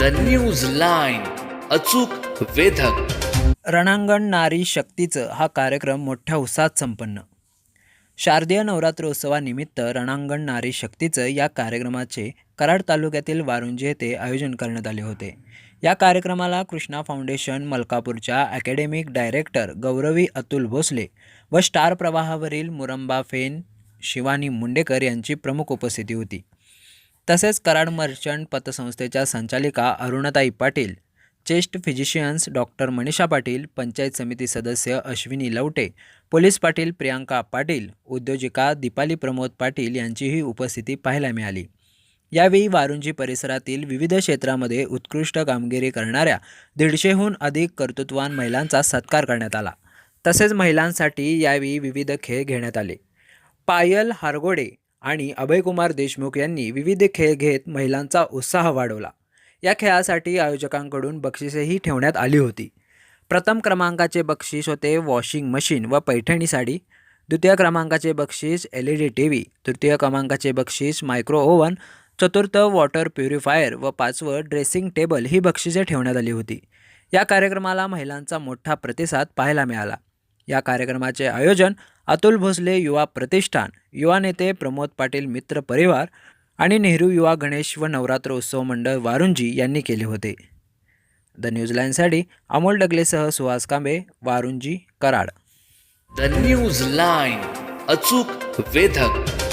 The news line अचूक वेधक. रणांगण नारी शक्तीचं हा कार्यक्रम मोठ्या उत्साहात संपन्न. शारदीय नवरात्रोत्सवानिमित्त रणांगण नारी शक्तीचं या कार्यक्रमाचे कराड तालुक्यातील वारुंजे येथे आयोजन करण्यात आले होते. या कार्यक्रमाला कृष्णा फाउंडेशन मलकापूरच्या अकॅडमिक डायरेक्टर गौरवी अतुल भोसले व स्टार प्रवाहावरील मुरंबा फेन शिवानी मुंडेकर यांची प्रमुख उपस्थिती होती. तसेच कराड मर्चंट पतसंस्थेच्या संचालिका Arunatai Patil chest physicians doctor Manisha Patil panchayat समिती सदस्य अश्विनी लवटे पोलीस पाटील प्रियांका पाटील उद्योजिका दीपाली प्रमोद पाटील यांचीही उपस्थिती पाहायला मिळाली. यावेळी वारुंजी परिसरातील विविध क्षेत्रामध्ये उत्कृष्ट कामगिरी करणाऱ्या दीडशेहून अधिक कर्तृत्वान महिलांचा सत्कार करण्यात आला. तसेच महिलांसाठी यावेळी विविध खेळ घेण्यात आले. पायल हारगोडे आणि अभयकुमार देशमुख यांनी विविध खेळ घेत महिलांचा उत्साह वाढवला. या खेळासाठी आयोजकांकडून बक्षिसेही ठेवण्यात आली होती. प्रथम क्रमांकाचे बक्षीस होते वॉशिंग मशीन व पैठणी साडी. द्वितीय क्रमांकाचे बक्षीस L E D T V. तृतीय क्रमांकाचे बक्षीस मायक्रो ओव्हन. चतुर्थ वॉटर प्युरिफायर व पाचवं ड्रेसिंग टेबल ही बक्षिसे ठेवण्यात आली होती. या कार्यक्रमाला महिलांचा मोठा प्रतिसाद पाहायला मिळाला. या कार्यक्रमाचे आयोजन अतुल भोसले युवा प्रतिष्ठान युवा नेते प्रमोद पाटील मित्र परिवार आणि नेहरू युवा गणेश व नवरात्र उत्सव मंडळ वारुंजी यांनी केले होते. द न्यूजलाईनसाठी Amol डगलेसह Suhas Kambe Warunji Karad. The news line अचूक वेधक.